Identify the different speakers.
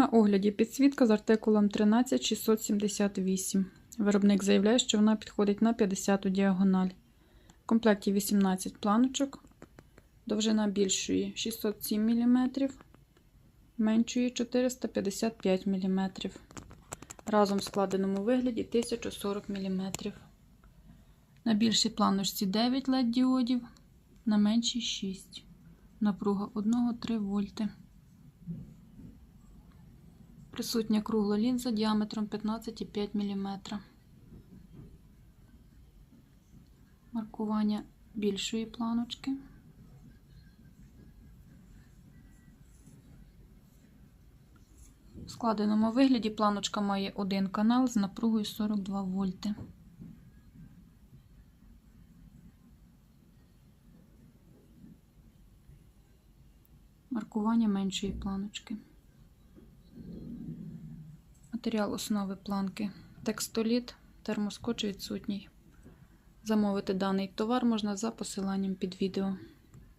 Speaker 1: На огляді підсвітка з артикулом 13678. Виробник заявляє, що вона підходить на 50 діагональ. В комплекті 18 планочок. Довжина більшої 607 мм, меншої 455 мм. Разом в складеному вигляді 1040 мм. На більшій планочці 9 LED діодів, на меншій 6. Напруга 1-3 вольти. Присутня кругла лінза діаметром 15,5 мм. Маркування більшої планочки. В складеному вигляді планочка має один канал з напругою 42 вольти. Маркування меншої планочки. Матеріал основи планки. Текстоліт, термоскоч відсутній. Замовити даний товар можна за посиланням під відео.